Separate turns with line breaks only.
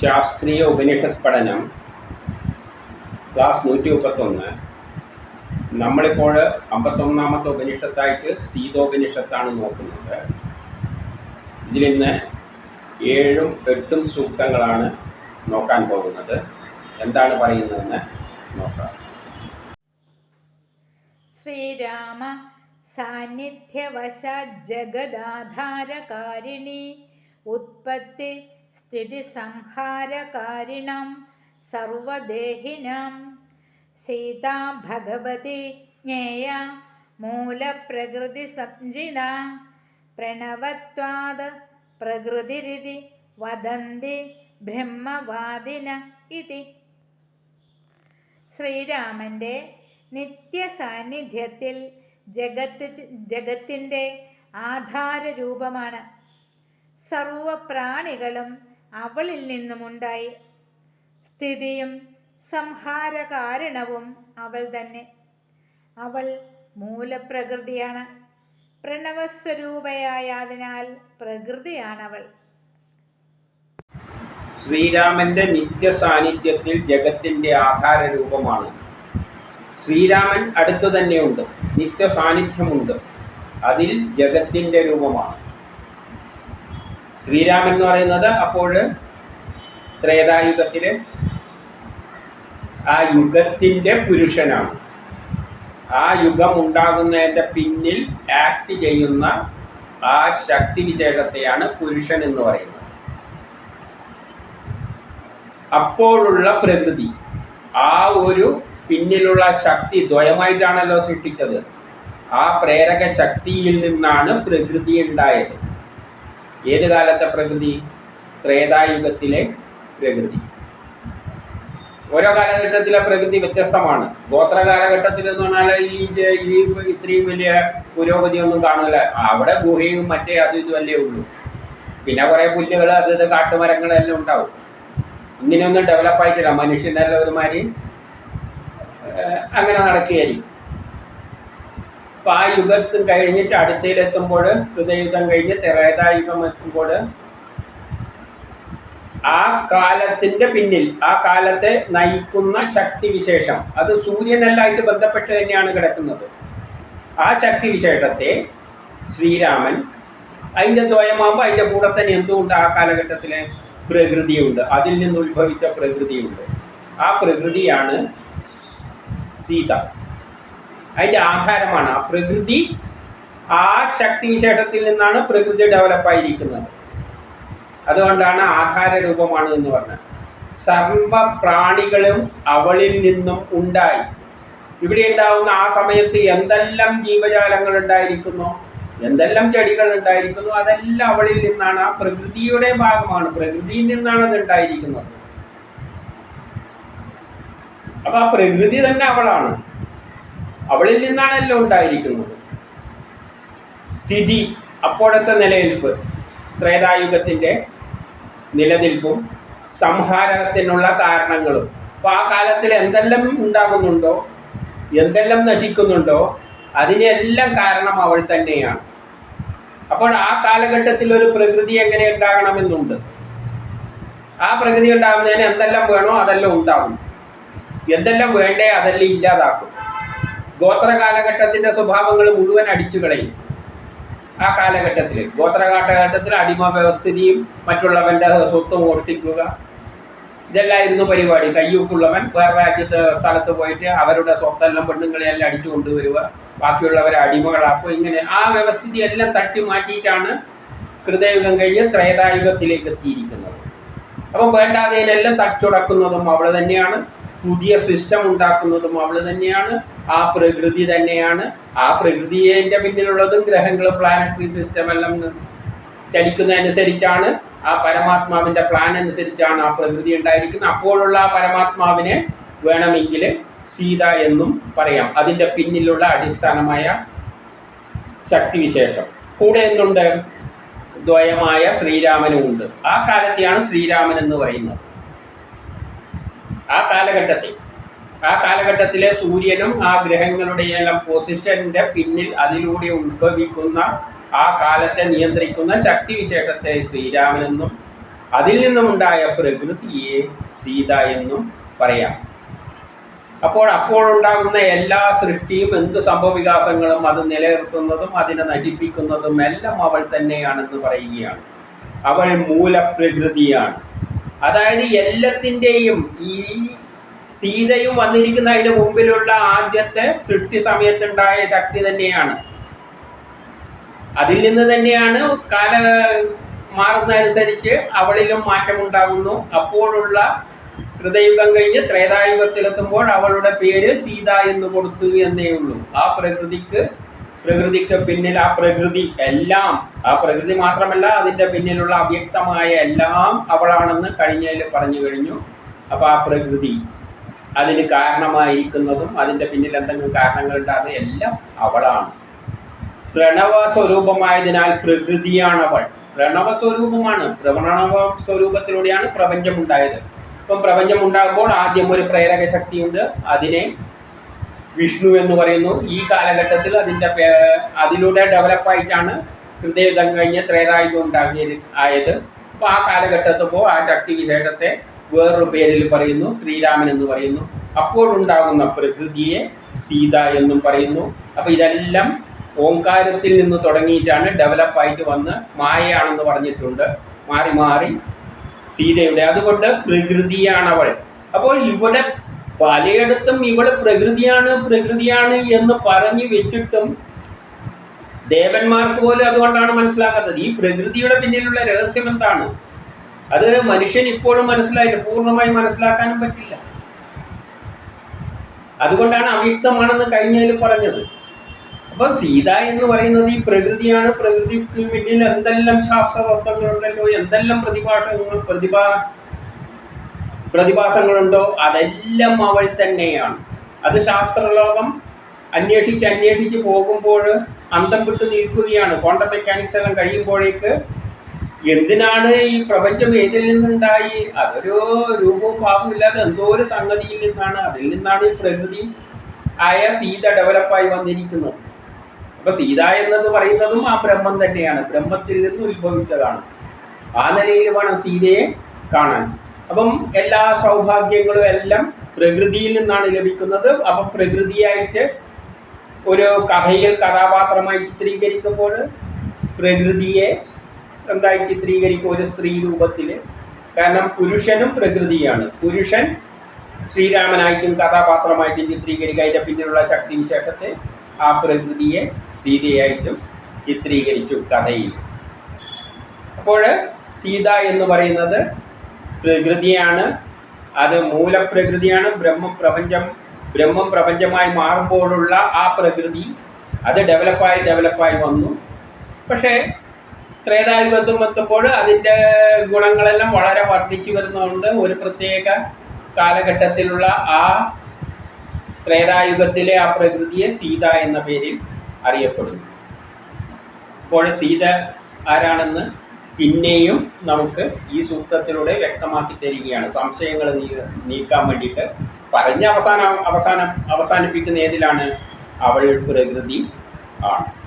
ശാസ്ത്രീയ ഉപനിഷത്ത് പഠനം ക്ലാസ് നൂറ്റി മുപ്പത്തൊന്ന് നമ്മളിപ്പോൾ അമ്പത്തൊന്നാമത്തെ ഉപനിഷത്തായിട്ട് സീതോപനിഷത്താണ് നോക്കുന്നത്. ഇതിലിന്ന് ഏഴും എട്ടും സൂക്തങ്ങളാണ് നോക്കാൻ പോകുന്നത്. എന്താണ് പറയുന്നതെന്ന് നോക്കാം.
ശ്രീരാമ സാന്നിധ്യവശ ജഗദാധാരകാരിണി ഉത്പത്തി സ്ഥിതി സംഹാരകാരിണം സർവദേഹിനം. സീതാ ഭഗവതി ജ്ഞേയ മൂലപ്രകൃതി സംജിത പ്രണവത്വാത് പ്രകൃതിരിതി വദന്തി ബ്രഹ്മവാദിന ഇതി. ശ്രീരാമന്റെ നിത്യസാന്നിധ്യത്തിൽ ജഗത്ത് ജഗത്തിന്റെ ആധാരരൂപമാണ്. സർവപ്രാണികളും അവളിൽ നിന്നുമുണ്ടായി. സ്ഥിതിയും സംഹാരകാരണവും അവൾ തന്നെ. അവൾ മൂലപ്രകൃതിയാണ്. പ്രണവസ്വരൂപയായതിനാൽ പ്രകൃതിയാണവൾ.
ശ്രീരാമന്റെ നിത്യ സാന്നിധ്യത്തിൽ ജഗത്തിന്റെ ആധാര രൂപമാണ് ശ്രീരാമൻ അടുത്തു തന്നെയുണ്ട് നിത്യ സാന്നിധ്യമുണ്ട് അതിൽ ജഗത്തിന്റെ രൂപമാണ്. ശ്രീരാമൻ എന്ന് പറയുന്നത് അപ്പോൾ ത്രേതായുഗത്തിലെ ആ യുഗത്തിന്റെ പുരുഷനാണ്. ആ യുഗം ഉണ്ടാകുന്നതിന്റെ പിന്നിൽ ആക്ട് ചെയ്യുന്ന ആ ശക്തി വിശേഷത്തെയാണ് പുരുഷൻ എന്ന് പറയുന്നത്. അപ്പോഴുള്ള പ്രകൃതി ആ ഒരു പിന്നിലുള്ള ശക്തി ദ്വയമായിട്ടാണല്ലോ സൃഷ്ടിച്ചത്. ആ പ്രേരക ശക്തിയിൽ നിന്നാണ് പ്രകൃതി ഉണ്ടായത്. ഏത് കാലത്തെ പ്രകൃതി? ത്രേതായുഗത്തിലെ പ്രകൃതി. ഓരോ കാലഘട്ടത്തിലെ പ്രകൃതി വ്യത്യസ്തമാണ്. ഗോത്ര കാലഘട്ടത്തിൽ എന്ന് പറഞ്ഞാൽ ഈ ഈ ഇത്രയും വലിയ പുരോഗതി ഒന്നും കാണില്ല അവിടെ ഗുഹയും മറ്റേ അത് ഇതുമല്ലേ ഉള്ളൂ. പിന്നെ കുറേ പുല്ലുകൾ അത് ഇത് കാട്ടുമരങ്ങളെല്ലാം ഉണ്ടാവും. ഇങ്ങനെയൊന്നും ഡെവലപ്പ് ആയിട്ടില്ല. മനുഷ്യനെല്ലാം ഒരുമാതിരി അങ്ങനെ നടക്കുകയായിരിക്കും. അപ്പൊ ആ യുഗത്തും കഴിഞ്ഞിട്ട് അടുത്തയിലെത്തുമ്പോൾ ഹൃദയുഗം കഴിഞ്ഞ് ത്രേതായുഗം എത്തുമ്പോൾ ആ കാലത്തിന്റെ പിന്നിൽ ആ കാലത്തെ നയിക്കുന്ന ശക്തി വിശേഷം അത് സൂര്യനെല്ലായിട്ട് ബന്ധപ്പെട്ട് തന്നെയാണ് കിടക്കുന്നത്. ആ ശക്തി വിശേഷത്തെ ശ്രീരാമൻ അതിന്റെ ദ്വയമാകുമ്പോൾ അതിന്റെ കൂടെ തന്നെ എന്തുകൊണ്ട് ആ കാലഘട്ടത്തിലെ പ്രകൃതിയുണ്ട്. അതിൽ നിന്ന് ഉത്ഭവിച്ച പ്രകൃതിയുണ്ട്. ആ പ്രകൃതിയാണ് സീത. അതിന്റെ ആധാരമാണ്. ആ പ്രകൃതി ആ ശക്തി വിശേഷത്തിൽ നിന്നാണ് പ്രകൃതി ഡെവലപ്പായിരിക്കുന്നത്. അതുകൊണ്ടാണ് ആധാര രൂപമാണ് എന്ന് പറഞ്ഞത്. സർവ പ്രാണികളും അവളിൽ നിന്നും ഉണ്ടായി. ഇവിടെ ഉണ്ടാവുന്ന ആ സമയത്ത് എന്തെല്ലാം ജീവജാലങ്ങൾ ഉണ്ടായിരിക്കുന്നു? എന്തെല്ലാം ചെടികൾ ഉണ്ടായിരിക്കുന്നു? അതെല്ലാം അവളിൽ നിന്നാണ് ആ പ്രകൃതിയുടെ ഭാഗമാണ്. പ്രകൃതിയിൽ നിന്നാണ് അത് ഉണ്ടായിരിക്കുന്നത്. അപ്പൊ ആ പ്രകൃതി തന്നെ അവളാണ്. അവളിൽ നിന്നാണ് എല്ലാം ഉണ്ടായിരിക്കുന്നത്. സ്ഥിതി അപ്പോഴത്തെ നിലനിൽപ്പ്. ത്രേതായുഗത്തിന്റെ നിലനിൽപ്പും സംഹാരത്തിനുള്ള കാരണങ്ങളും. അപ്പോൾ ആ കാലത്തിൽ എന്തെല്ലാം ഉണ്ടാകുന്നുണ്ടോ എന്തെല്ലാം നശിക്കുന്നുണ്ടോ അതിനെല്ലാം കാരണം അവൾ തന്നെയാണ്. അപ്പോൾ ആ കാലഘട്ടത്തിൽ ഒരു പ്രകൃതി എങ്ങനെ ഉണ്ടാകണമെന്നുണ്ട്? ആ പ്രകൃതി ഉണ്ടാകുന്നതിന് എന്തെല്ലാം വേണോ അതെല്ലാം ഉണ്ടാകും. എന്തെല്ലാം വേണ്ടേ അതെല്ലാം ഇല്ലാതാക്കും. ഗോത്ര കാലഘട്ടത്തിന്റെ സ്വഭാവങ്ങൾ മുഴുവൻ അടിച്ചു കളയും. ആ കാലഘട്ടത്തിൽ ഗോത്ര കാലഘട്ടത്തിൽ അടിമ വ്യവസ്ഥിതിയും മറ്റുള്ളവന്റെ സ്വത്ത് മോഷ്ടിക്കുക. ഇതെല്ലായിരുന്നു പരിപാടി. കയ്യൂക്കുള്ളവൻ വേറെ രാജ്യത്ത് സ്ഥലത്ത് പോയിട്ട് അവരുടെ സ്വത്തെല്ലാം പെണ്ണുങ്ങളെല്ലാം അടിച്ചു കൊണ്ടുവരിക. ബാക്കിയുള്ളവരെ അടിമകളാക്കുക. ഇങ്ങനെ ആ വ്യവസ്ഥിതി എല്ലാം തട്ടി മാറ്റിയിട്ടാണ് കൃതയുഗം കഴിഞ്ഞ് ത്രേതായുഗത്തിലേക്ക് എത്തിയിരിക്കുന്നത്. അപ്പം എല്ലാം തച്ചുടക്കുന്നതും അവൾ തന്നെയാണ്. പുതിയ സിസ്റ്റം ഉണ്ടാക്കുന്നതും അവൾ തന്നെയാണ്. ആ പ്രകൃതി തന്നെയാണ്. ആ പ്രകൃതിന്റെ പിന്നിലുള്ളതും ഗ്രഹങ്ങൾ പ്ലാനറ്ററി സിസ്റ്റം എല്ലാം ചലിക്കുന്നതനുസരിച്ചാണ് ആ പരമാത്മാവിന്റെ പ്ലാൻ അനുസരിച്ചാണ് ആ പ്രകൃതി ഉണ്ടായിരിക്കുന്നത്. അപ്പോഴുള്ള ആ പരമാത്മാവിനെ വേണമെങ്കിൽ സീത എന്നും പറയാം. അതിന്റെ പിന്നിലുള്ള അടിസ്ഥാനമായ ശക്തിവിശേഷം കൂടെ എന്തുണ്ട്? ദ്വയമായ ശ്രീരാമനും ഉണ്ട് ആ കാലത്തെയാണ് ശ്രീരാമൻ എന്ന് പറയുന്നത്. ആ കാലഘട്ടത്തിൽ. ആ കാലഘട്ടത്തിലെ സൂര്യനും ആ ഗ്രഹങ്ങളുടെ എല്ലാം പൊസിഷന്റെ പിന്നിൽ അതിലൂടെ ഉത്ഭവിക്കുന്ന ആ കാലത്തെ നിയന്ത്രിക്കുന്ന ശക്തിവിശേഷത്തെ ശ്രീരാമനെന്നും അതിൽ നിന്നുമുണ്ടായ പ്രകൃതിയെ സീത എന്നും പറയാം. അപ്പോൾ അപ്പോഴുണ്ടാകുന്ന എല്ലാ സൃഷ്ടിയും എന്ത് സംഭവവികാസങ്ങളും അത് നിലനിർത്തുന്നതും അതിനെ നശിപ്പിക്കുന്നതും എല്ലാം അവൾ തന്നെയാണെന്ന് പറയുകയാണ്. അവൾ മൂലപ്രകൃതിയാണ്. അതായത് എല്ലാത്തിന്റെയും ഈ സീതയും വന്നിരിക്കുന്ന അതിന് മുമ്പിലുള്ള ആദ്യത്തെ സൃഷ്ടി സമയത്തുണ്ടായ ശക്തി തന്നെയാണ്. അതിൽ നിന്ന് തന്നെയാണ് കാല മാറുന്നതനുസരിച്ച് അവളിലും മാറ്റമുണ്ടാകുന്നു അപ്പോഴുള്ള ഹൃദയുഗം കഴിഞ്ഞ് ത്രേതായുഗത്തിലെത്തുമ്പോൾ അവളുടെ പേര് സീത എന്ന് കൊടുത്തു എന്നേ ഉള്ളൂ. ആ പ്രകൃതിക്ക് പ്രകൃതിക്ക് പിന്നിൽ ആ പ്രകൃതി എല്ലാം ആ പ്രകൃതി മാത്രമല്ല അതിന്റെ പിന്നിലുള്ള അവ്യക്തമായ എല്ലാം അവളാണെന്ന് കഴിഞ്ഞതിൽ പറഞ്ഞു കഴിഞ്ഞു. അപ്പോൾ ആ പ്രകൃതി അതിന് കാരണമായിരിക്കുന്നതും അതിന്റെ പിന്നിൽ എന്തെങ്കിലും കാരണങ്ങളുണ്ട് എല്ലാം അവളാണ്. പ്രണവ സ്വരൂപമായതിനാൽ പ്രകൃതിയാണ് അവൾ പ്രണവ സ്വരൂപമാണ് പ്രണവ സ്വരൂപത്തിലൂടെയാണ് പ്രപഞ്ചം ഉണ്ടായത് ഇപ്പം പ്രപഞ്ചം ഉണ്ടാകുമ്പോൾ ആദ്യം ഒരു പ്രേരക ശക്തിയുണ്ട്. അതിനെ വിഷ്ണു എന്ന് പറയുന്നു. ഈ കാലഘട്ടത്തിൽ അതിന്റെ അതിലൂടെ ഡെവലപ്പായിട്ടാണ് ഹൃദയുദ്ധം കഴിഞ്ഞ് ത്രേതായുധം ഉണ്ടാക്കിയത് ആയത്. അപ്പോൾ ആ കാലഘട്ടത്തിപ്പോൾ ആ ശക്തി വിശേഷത്തെ വേറൊരു പേരിൽ പറയുന്നു ശ്രീരാമൻ എന്ന് പറയുന്നു. അപ്പോഴുണ്ടാകുന്ന പ്രകൃതിയെ സീത എന്നും പറയുന്നു. അപ്പോൾ ഇതെല്ലാം ഓംകാരത്തിൽ നിന്ന് തുടങ്ങിയിട്ടാണ് ഡെവലപ്പായിട്ട് വന്ന് മായയാണെന്ന് പറഞ്ഞിട്ടുണ്ട്. മാറി മാറി സീതയുടെ. അതുകൊണ്ട് പ്രകൃതിയാണവൾ അപ്പോൾ ഇവിടെ പലയിടത്തും ഇവൾ പ്രകൃതിയാണ് പ്രകൃതിയാണ് എന്ന് പറഞ്ഞു വെച്ചിട്ടും ദേവന്മാർക്ക് പോലും അതുകൊണ്ടാണ് മനസ്സിലാക്കാത്തത്. ഈ പ്രകൃതിയുടെ പിന്നിലുള്ള രഹസ്യം എന്താണ്? അത് മനുഷ്യൻ ഇപ്പോഴും മനസ്സിലായില്ല പൂർണമായി മനസ്സിലാക്കാനും പറ്റില്ല. അതുകൊണ്ടാണ് അവ്യക്തമാണെന്ന് കഴിഞ്ഞതിൽ പറഞ്ഞത്. അപ്പം സീത എന്ന് പറയുന്നത് ഈ പ്രകൃതിയാണ്. പ്രകൃതിക്ക് പിന്നിൽ എന്തെല്ലാം ശാസ്ത്രതത്വങ്ങളുണ്ടല്ലോ എന്തെല്ലാം പ്രതിഭാസങ്ങൾ പ്രതിഭാ പ്രതിഭാസങ്ങളുണ്ടോ അതെല്ലാം അവൾ തന്നെയാണ്. അത് ശാസ്ത്രലോകം അന്വേഷിച്ച് അന്വേഷിച്ച് പോകുമ്പോൾ അന്തം വിട്ട് നിൽക്കുകയാണ്. ക്വാണ്ടം മെക്കാനിക്സ് എല്ലാം കഴിയുമ്പോഴേക്ക് എന്തിനാണ് ഈ പ്രപഞ്ചം ഏതിൽ നിന്നുണ്ടായി? അതൊരു രൂപവും ഭാവവും ഇല്ലാതെ എന്തോ ഒരു സംഗതിയിൽ നിന്നാണ്. അതിൽ നിന്നാണ് ഈ പ്രകൃതി ആയ സീത ഡെവലപ്പായി വന്നിരിക്കുന്നത്. അപ്പൊ സീത എന്നത് പറയുന്നതും ആ ബ്രഹ്മം തന്നെയാണ്. ബ്രഹ്മത്തിൽ നിന്ന് ഉത്ഭവിച്ചതാണ്. ആ നിലയിൽ വേണം സീതയെ കാണാൻ. അപ്പം എല്ലാ സൗഭാഗ്യങ്ങളും എല്ലാം പ്രകൃതിയിൽ നിന്നാണ് ലഭിക്കുന്നത്. അപ്പം പ്രകൃതിയായിട്ട് ഒരു കഥയിൽ കഥാപാത്രമായി ചിത്രീകരിക്കുമ്പോൾ പ്രകൃതിയെ എന്തായി ചിത്രീകരിക്കും ഒരു സ്ത്രീ രൂപത്തിൽ കാരണം പുരുഷനും പ്രകൃതിയാണ്. പുരുഷൻ ശ്രീരാമനായിട്ടും കഥാപാത്രമായിട്ടും ചിത്രീകരിക്കുക. അതിന്റെ പിന്നിലുള്ള ശക്തി വിശേഷത്തെ ആ പ്രകൃതിയെ സീതയായിട്ടും ചിത്രീകരിച്ചു കഥയിൽ. അപ്പോൾ സീത എന്ന് പറയുന്നത് പ്രകൃതിയാണ്. അത് മൂലപ്രകൃതിയാണ്. ബ്രഹ്മപ്രപഞ്ചം ബ്രഹ്മം പ്രപഞ്ചമായി മാറുമ്പോഴുള്ള ആ പ്രകൃതി അത് ഡെവലപ്പായി ഡെവലപ്പായി വന്നു. പക്ഷേ ത്രേതായുഗത്തും എത്തുമ്പോൾ അതിന്റെ ഗുണങ്ങളെല്ലാം വളരെ വർദ്ധിച്ചു വരുന്നതുകൊണ്ട് ഒരു പ്രത്യേക കാലഘട്ടത്തിലുള്ള ആ ത്രേതായുഗത്തിലെ ആ പ്രകൃതിയെ സീത എന്ന പേരിൽ അറിയപ്പെടുന്നു. അപ്പോൾ സീത ആരാണെന്ന് പിന്നെയും നമുക്ക് ഈ സൂക്തത്തിലൂടെ വ്യക്തമാക്കി തരികയാണ്. സംശയങ്ങൾ നീക്കാൻ വേണ്ടിയിട്ട്. പറഞ്ഞ് അവസാനം അവസാനം അവസാനിപ്പിക്കുന്ന ഏതിലാണ്? അവൾ പ്രകൃതി ആണ്.